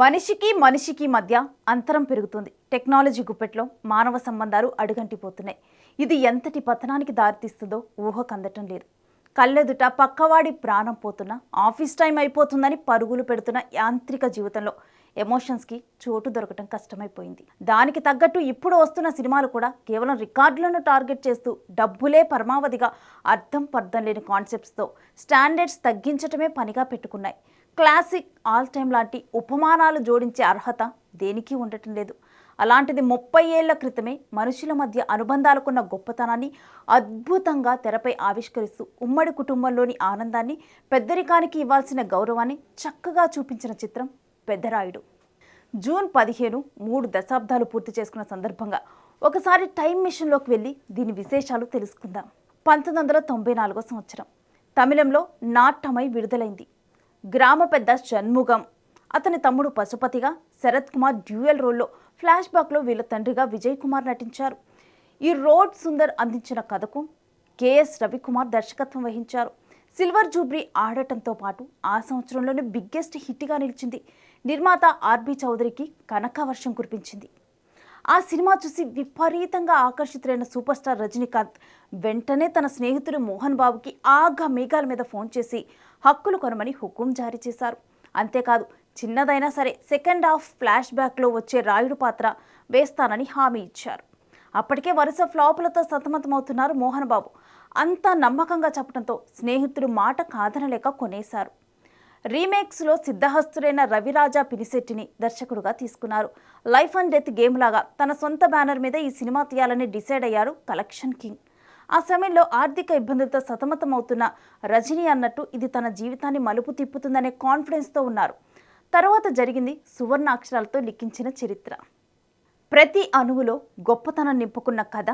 మనిషికి మనిషికి మధ్య అంతరం పెరుగుతుంది. టెక్నాలజీ గుప్పెట్లో మానవ సంబంధాలు అడుగంటిపోతున్నాయి. ఇది ఎంతటి పతనానికి దారితీస్తుందో ఊహకందటం లేదు. కళ్ళెదుట పక్కవాడి ప్రాణం పోతున్న ఆఫీస్ టైం అయిపోతుందని పరుగులు పెడుతున్న యాంత్రిక జీవితంలో ఎమోషన్స్కి చోటు దొరకటం కష్టమైపోయింది. దానికి తగ్గట్టు ఇప్పుడు వస్తున్న సినిమాలు కూడా కేవలం రికార్డులను టార్గెట్ చేస్తూ డబ్బులే పరమావధిగా అర్థం పర్థం లేని కాన్సెప్ట్స్తో స్టాండర్డ్స్ తగ్గించటమే పనిగా పెట్టుకున్నాయి. క్లాసిక్ ఆల్ టైమ్ లాంటి ఉపమానాలు జోడించే అర్హత దేనికి ఉండటం లేదు. అలాంటిది ముప్పై ఏళ్ళ క్రితమే మనుషుల మధ్య అనుబంధాలకున్న గొప్పతనాన్ని అద్భుతంగా తెరపై ఆవిష్కరిస్తూ ఉమ్మడి కుటుంబంలోని ఆనందాన్ని పెద్దరికానికి ఇవ్వాల్సిన గౌరవాన్ని చక్కగా చూపించిన చిత్రం పెద్దరాయుడు. జూన్ పదిహేను మూడు దశాబ్దాలు పూర్తి చేసుకున్న సందర్భంగా ఒకసారి టైం మిషన్లోకి వెళ్ళి దీని విశేషాలు తెలుసుకుందాం. పంతొమ్మిది వందల తొంభై నాలుగో సంవత్సరం. తమిళంలో నాట్టమై విడుదలైంది. గ్రామ పెద్ద షణ్ముగం. అతని తమ్ముడు పశుపతిగా శరత్ కుమార్ డ్యూయల్ రోల్లో ఫ్లాష్ బ్యాక్లో వీళ్ళ తండ్రిగా విజయ్ కుమార్ నటించారు. ఈ రోడ్ సుందర్ అందించిన కథకు కెఎస్ రవికుమార్ దర్శకత్వం వహించారు. సిల్వర్ జూబ్లీ ఆడటంతో పాటు ఆ సంవత్సరంలోనే బిగ్గెస్ట్ హిట్గా నిలిచింది. నిర్మాత ఆర్బి చౌదరికి కనక వర్షం కురిపించింది. ఆ సినిమా చూసి విపరీతంగా ఆకర్షితులైన సూపర్ స్టార్ రజనీకాంత్ వెంటనే తన స్నేహితుడు మోహన్ బాబుకి ఆగా మేఘాల మీద ఫోన్ చేసి హక్కులు కొనమని హుకుం జారీ చేశారు. అంతేకాదు చిన్నదైనా సరే సెకండ్ హాఫ్ ఫ్లాష్ బ్యాక్లో వచ్చే రాయుడు పాత్ర వేస్తానని హామీ ఇచ్చారు. అప్పటికే వరుస ఫ్లాపులతో సతమతమవుతున్నారు మోహన్ బాబు. అంతా నమ్మకంగా చెప్పడంతో స్నేహితుడు మాట కాదనలేక కొనేశారు. రీమేక్స్లో సిద్ధహస్తుడైన రవిరాజా పినిశెట్టిని దర్శకుడుగా తీసుకున్నారు. లైఫ్ అండ్ డెత్ గేమ్ లాగా తన సొంత బ్యానర్ మీద ఈ సినిమా తీయాలని డిసైడ్ అయ్యారు కలెక్షన్ కింగ్. ఆ సమయంలో ఆర్థిక ఇబ్బందులతో సతమతమవుతున్న రజనీ అన్నట్టు ఇది తన జీవితాన్ని మలుపు తిప్పుతుందనే కాన్ఫిడెన్స్తో ఉన్నారు. తర్వాత జరిగింది సువర్ణ అక్షరాలతో లిఖించిన చరిత్ర. ప్రతి అణువులో గొప్పతనం నింపుకున్న కథ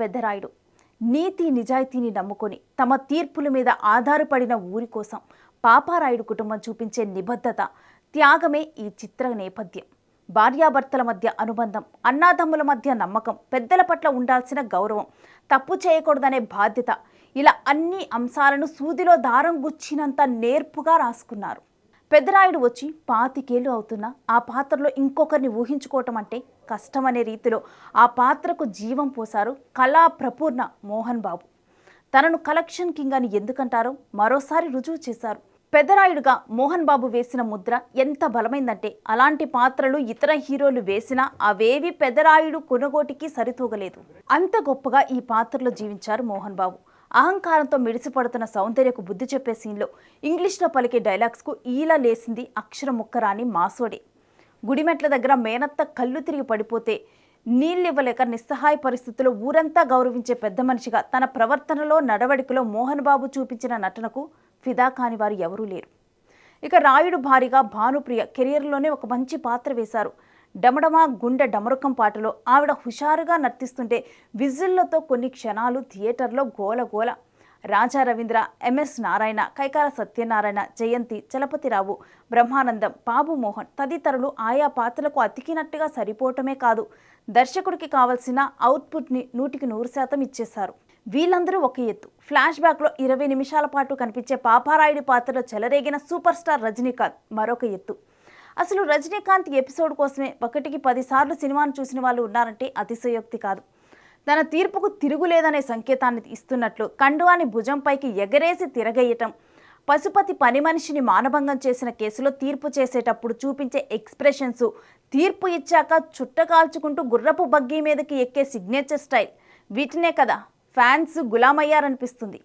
పెద్దరాయుడు. నీతి నిజాయితీని నమ్ముకొని తమ తీర్పుల మీద ఆధారపడిన ఊరి కోసం పాపారాయుడు కుటుంబం చూపించే నిబద్ధత త్యాగమే ఈ చిత్ర నేపథ్యం. భార్యాభర్తల మధ్య అనుబంధం అన్నాదమ్ముల మధ్య నమ్మకం పెద్దల పట్ల ఉండాల్సిన గౌరవం తప్పు చేయకూడదనే బాధ్యత ఇలా అన్ని అంశాలను సూదిలో దారం గుచ్చినంత నేర్పుగా రాసుకున్నారు. పెద్దరాయుడు వచ్చి పాతికేళ్ళు అవుతున్నా ఆ పాత్రలో ఇంకొకరిని ఊహించుకోవటం అంటే కష్టమనే రీతిలో ఆ పాత్రకు జీవం పోశారు కళా ప్రపూర్ణ మోహన్ బాబు. తనను కలెక్షన్ కింగ్ అని ఎందుకంటారో మరోసారి రుజువు చేశారు పెద్దరాయుడుగా మోహన్ బాబు వేసిన ముద్ర ఎంత బలమైందంటే అలాంటి పాత్రలు ఇతర హీరోలు వేసినా అవేవి పెద్దరాయుడు కొనుగోటికి సరితూగలేదు. అంత గొప్పగా ఈ పాత్రలో జీవించారు మోహన్ బాబు. అహంకారంతో మిడిసిపడుతున్న సౌందర్యకు బుద్ధి చెప్పే సీన్లో ఇంగ్లీష్లో పలికే డైలాగ్స్కు ఈలా లేసింది అక్షర ముక్కరాని మాసోడే. గుడిమెట్ల దగ్గర మేనత్త కళ్ళు తిరిగి పడిపోతే నీళ్ళివ్వలేక నిస్సహాయ పరిస్థితుల్లో ఊరంతా గౌరవించే పెద్ద మనిషిగా తన ప్రవర్తనలో నడవడికలో మోహన్ బాబు చూపించిన నటనకు ఫిదా కాని వారు ఎవరూ లేరు. ఇక రాయుడు భారీగా భానుప్రియ కెరియర్లోనే ఒక మంచి పాత్ర వేశారు. డమడమా గుండె డమరుకం పాటలో ఆవిడ హుషారుగా నర్తిస్తుంటే విజిల్లతో కొన్ని క్షణాలు థియేటర్లో గోల గోల. రాజా రవీంద్ర ఎంఎస్ నారాయణ కైకాల సత్యనారాయణ జయంతి చలపతిరావు బ్రహ్మానందం బాబు మోహన్ తదితరులు ఆయా పాత్రలకు అతికినట్టుగా సరిపోవటమే కాదు. దర్శకుడికి కావలసిన అవుట్పుట్ని నూటికి నూరు శాతం ఇచ్చేశారు. వీళ్ళందరూ ఒక ఎత్తు. ఫ్లాష్ బ్యాక్లో ఇరవై నిమిషాల పాటు కనిపించే పాపారాయుడి పాత్రలో చెలరేగిన సూపర్ స్టార్ రజనీకాంత్ మరొక ఎత్తు. అసలు రజనీకాంత్ ఎపిసోడ్ కోసమే ఒకటికి పదిసార్లు సినిమాను చూసిన వాళ్ళు ఉన్నారంటే అతిశయోక్తి కాదు. తన తీర్పుకు తిరుగులేదనే సంకేతాన్ని ఇస్తున్నట్లు కండువాని భుజంపైకి ఎగరేసి తిరగేయటం పశుపతి పని మనిషిని మానభంగం చేసిన కేసులో తీర్పు చేసేటప్పుడు చూపించే ఎక్స్ప్రెషన్స్ తీర్పు ఇచ్చాక చుట్టకాల్చుకుంటూ గుర్రపు బగ్గీ మీదకి ఎక్కే సిగ్నేచర్ స్టైల్ వీటినే కదా ఫ్యాన్స్ గులామయ్యారనిపిస్తుంది.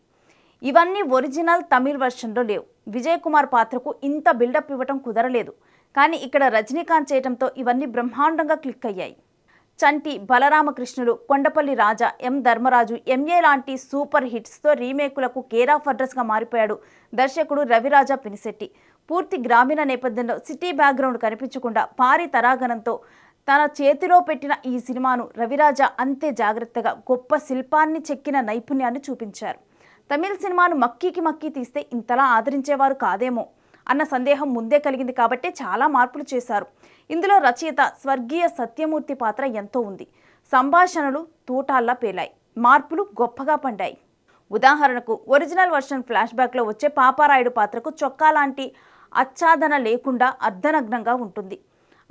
ఇవన్నీ ఒరిజినల్ తమిళ్ వెర్షన్లో లేవు. విజయ్ కుమార్ పాత్రకు ఇంత బిల్డప్ ఇవ్వటం కుదరలేదు. కానీ ఇక్కడ రజనీకాంత్ చేయటంతో ఇవన్నీ బ్రహ్మాండంగా క్లిక్ అయ్యాయి. Chanti Balaramakrishnudu Kondapalli Raja M Dharmaraju M A లాంటి సూపర్ హిట్స్తో రీమేకులకు కేర్ ఆఫ్ అడ్రస్గా మారిపోయాడు దర్శకుడు రవిరాజా పినిశెట్టి. పూర్తి గ్రామీణ నేపథ్యంలో సిటీ బ్యాక్గ్రౌండ్ కనిపించకుండా భారీ తరాగణంతో తన చేతిలో పెట్టిన ఈ సినిమాను రవిరాజా అంతే జాగ్రత్తగా గొప్ప శిల్పాన్ని చెక్కిన నైపుణ్యాన్ని చూపించారు. తమిళ సినిమాను మక్కీకి మక్కీ తీస్తే ఇంతలా ఆదరించేవారు కాదేమో అన్న సందేహం ముందే కలిగింది కాబట్టే చాలా మార్పులు చేశారు. ఇందులో రచయిత స్వర్గీయ సత్యమూర్తి పాత్ర ఎంతో ఉంది. సంభాషణలు తూటాల్లా పేలాయి. మార్పులు గొప్పగా పండాయి. ఉదాహరణకు ఒరిజినల్ వర్షన్ ఫ్లాష్ బ్యాక్లో వచ్చే పాపారాయుడు పాత్రకు చొక్కా లాంటి ఆచ్ఛాదన లేకుండా అర్ధనగ్నంగా ఉంటుంది.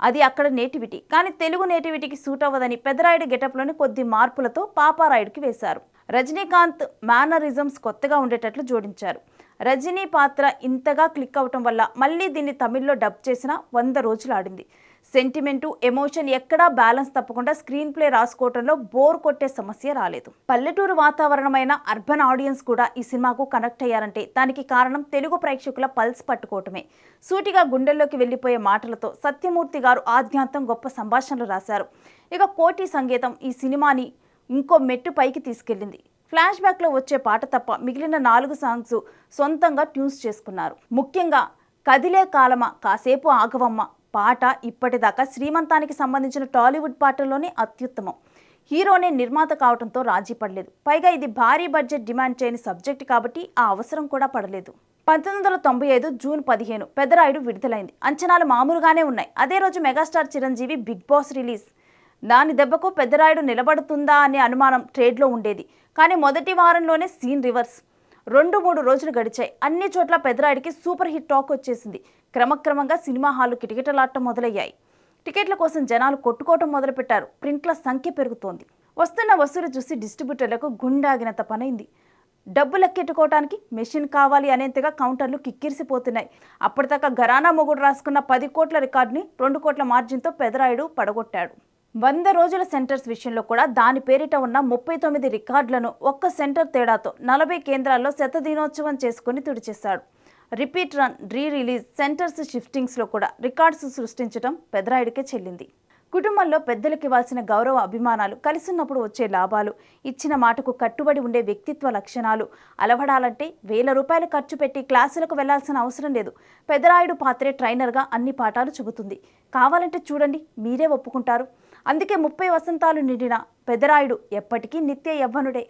అది అక్కడ నేటివిటీ. కానీ తెలుగు నేటివిటీకి సూట్ అవ్వదని పెదరాయుడు గెటప్లోని కొద్ది మార్పులతో పాపారాయుడికి వేశారు. రజనీకాంత్ మేనరిజమ్స్ కొత్తగా ఉండేటట్లు జోడించారు. రజనీ పాత్ర ఇంతగా క్లిక్ అవటం వల్ల మళ్ళీ దీన్ని తమిళ్ళో డబ్ చేసిన వంద రోజులు ఆడింది. సెంటిమెంటు ఎమోషన్ ఎక్కడా బ్యాలెన్స్ తప్పకుండా స్క్రీన్ ప్లే రాసుకోవటంలో బోర్ కొట్టే సమస్య రాలేదు. పల్లెటూరు వాతావరణమైన అర్బన్ ఆడియన్స్ కూడా ఈ సినిమాకు కనెక్ట్ అయ్యారంటే దానికి కారణం తెలుగు ప్రేక్షకుల పల్స్ పట్టుకోవటమే. సూటిగా గుండెల్లోకి వెళ్ళిపోయే మాటలతో సత్యమూర్తి గారు ఆద్యాంతం గొప్ప సంభాషణలు రాశారు. ఇక కోటి సంగీతం ఈ సినిమాని ఇంకో మెట్టు పైకి తీసుకెళ్ళింది. ఫ్లాష్ బ్యాక్లో వచ్చే పాట తప్ప మిగిలిన నాలుగు సాంగ్స్ సొంతంగా ట్యూన్స్ చేసుకున్నారు. ముఖ్యంగా కదిలే కాలమ కాసేపు ఆగవమ్మ పాట ఇప్పటిదాకా శ్రీమంతానికి సంబంధించిన టాలీవుడ్ పాటల్లోనే అత్యుత్తమం. హీరోనే నిర్మాత కావడంతో రాజీ పడలేదు. పైగా ఇది భారీ బడ్జెట్ డిమాండ్ చేయని సబ్జెక్ట్ కాబట్టి ఆ అవసరం కూడా పడలేదు. పంతొమ్మిది వందల తొంభై ఐదు జూన్ పదిహేను పెద్దరాయుడు విడుదలైంది. అంచనాలు మామూలుగానే ఉన్నాయి. అదే రోజు megastar Chiranjeevi big boss release. దాని దెబ్బకు పెద్దరాయుడు నిలబడుతుందా అనే అనుమానం ట్రేడ్లో ఉండేది. కానీ మొదటి వారంలోనే సీన్ రివర్స్. రెండు మూడు రోజులు గడిచాయి. అన్ని చోట్ల పెదరాయుడికి సూపర్ హిట్ టాక్ వచ్చేసింది. క్రమక్రమంగా సినిమా హాలు కిటకిటలాటం మొదలయ్యాయి. టికెట్ల కోసం జనాలు కొట్టుకోవటం మొదలుపెట్టారు. ప్రింట్ల సంఖ్య పెరుగుతోంది. వస్తున్న వసూలు చూసి డిస్ట్రిబ్యూటర్లకు గుండాగినంత పనైంది. డబ్బు లెక్కెట్టుకోవడానికి మెషిన్ కావాలి అనేంతగా కౌంటర్లు కిక్కిరిసిపోతున్నాయి. అప్పటిదాకా ఘరానా మొగుడు రాసుకున్న పది కోట్ల రికార్డుని రెండు కోట్ల మార్జిన్తో పెదరాయుడు పడగొట్టాడు. వంద రోజుల సెంటర్స్ విషయంలో కూడా దాని పేరిట ఉన్న ముప్పై తొమ్మిది రికార్డులను ఒక్క సెంటర్ తేడాతో నలభై కేంద్రాల్లో శత దినోత్సవం చేసుకుని తుడిచేశాడు. Repeat run re release centres షిఫ్టింగ్స్లో కూడా రికార్డ్స్ సృష్టించడం పెదరాయుడికే చెల్లింది. కుటుంబంలో పెద్దలకు ఇవ్వాల్సిన గౌరవ అభిమానాలు కలిసిన్నప్పుడు వచ్చే లాభాలు ఇచ్చిన మాటకు కట్టుబడి ఉండే వ్యక్తిత్వ లక్షణాలు అలవడాలంటే వేల రూపాయలు ఖర్చు పెట్టి క్లాసులకు వెళ్ళాల్సిన అవసరం లేదు. పెదరాయుడు పాత్రే ట్రైనర్గా అన్ని పాఠాలు చెబుతుంది. కావాలంటే చూడండి మీరే ఒప్పుకుంటారు. అందుకే ముప్పై వసంతాలు నిండిన పెదరాయుడు ఎప్పటికీ నిత్య యవ్వనుడే